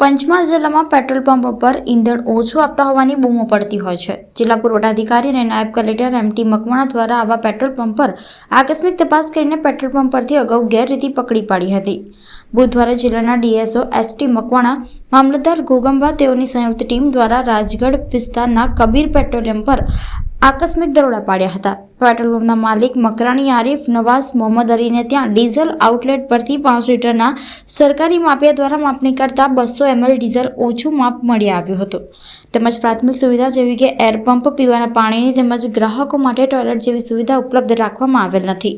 પંચમહાલ જિલ્લામાં petrol pump પર ઈંધણ ઓછું આપતા હોવાની બૂમો પડતી હોય છે. જિલ્લા પુરવઠા અધિકારી અને નાયબ કલેક્ટર એમ ટી મકવાણા દ્વારા આવા પેટ્રોલ પંપ પર આકસ્મિક તપાસ કરીને પેટ્રોલ પંપ પરથી અગાઉ ગેરરીતિ પકડી પાડી હતી. બુધવારે જિલ્લાના ડીએસઓ એસ ટી મકવાણા, મામલતદાર ગોગંબા તેઓની સંયુક્ત ટીમ દ્વારા રાજગઢ વિસ્તારના કબીર પેટ્રોલિયમ પર આકસ્મિક દરોડા પાડ્યા હતા. પેટ્રોલ પંપના માલિક મકરાણી આરીફ, નવાઝ મોહમ્મદ અલીને ત્યાં ડીઝલ આઉટલેટ પરથી પાંચ લીટરના સરકારી માપિયા દ્વારા માપણી કરતા બસો એમએલ ડીઝલ ઓછું માપ મળી આવ્યું હતું. તેમજ પ્રાથમિક સુવિધા જેવી કે એર પંપ, પીવાના પાણીની તેમજ ગ્રાહકો માટે ટોયલેટ જેવી સુવિધા ઉપલબ્ધ રાખવામાં આવેલ નથી.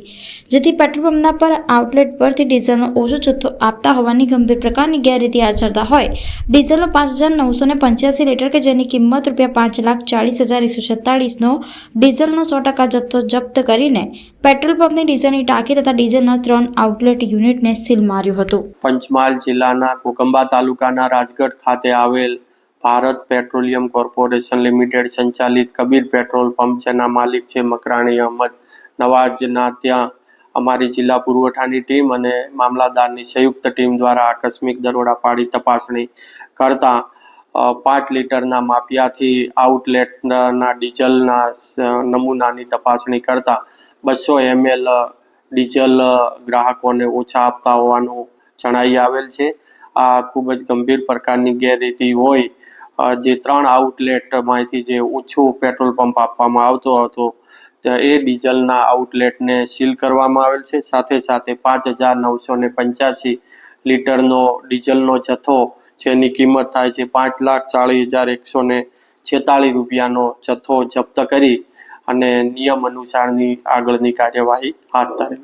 જેથી પેટ્રોલ પંપના પર આઉટલેટ પરથી ડીઝલનો ઓછો જથ્થો આપતા હોવાની ગંભીર પ્રકારની ગેરરીતિ આચરતા હોય. ડીઝલનો પાંચ હજાર નવસો ને પંચ્યાસી લીટર કે જેની કિંમત રૂપિયા પાંચ લાખ ચાળીસ હજાર એકસો છેતાળીસનો ડીઝલનો સો ટકા જથ્થો જપ્ત કરીને પેટ્રોલ પંપની ડીઝલની ટાંકી તથા ડીઝલના ત્રણ આઉટલેટ યુનિટને સીલ માર્યું હતું. પંચમહાલ જિલ્લાના કોકંબા તાલુકાના રાજગઢ ખાતે આવેલ ભારત પેટ્રોલિયમ કોર્પોરેશન લિમિટેડ સંચાલિત કબીર પેટ્રોલ પંપ જેના માલિક છે મકરાણી અહમદ નવાજના. ત્યાં અમારી જિલ્લા પુરવઠાની ટીમ અને મામલાદારની સંયુક્ત ટીમ દ્વારા આકસ્મિક દરોડા પાડી તપાસણી કરતા પાંચ લીટરના માપિયાથી આઉટલેટના, ડીઝલના નમૂનાની તપાસણી કરતા બસો એમએલ ડીઝલ ગ્રાહકોને ઓછા આપતા હોવાનું જણાઈ આવેલ છે. આ ખૂબ જ ગંભીર પ્રકારની ગેરરીતિ હોય જે ત્રણ આઉટલેટમાંથી જે ઓછું પેટ્રોલ પંપ આપવામાં આવતો હતો એ ડીઝલના આઉટલેટને સીલ કરવામાં આવેલ છે. સાથે સાથે પાંચ હજાર નવસો ને પંચ્યાસી લીટરનો ડીઝલનો જથ્થો જેની કિંમત થાય છે પાંચ લાખ ચાળીસ હજાર એકસો ને છેતાળીસ રૂપિયાનો જથ્થો જપ્ત કરી અને નિયમ અનુસારની આગળની કાર્યવાહી હાથ ધરે.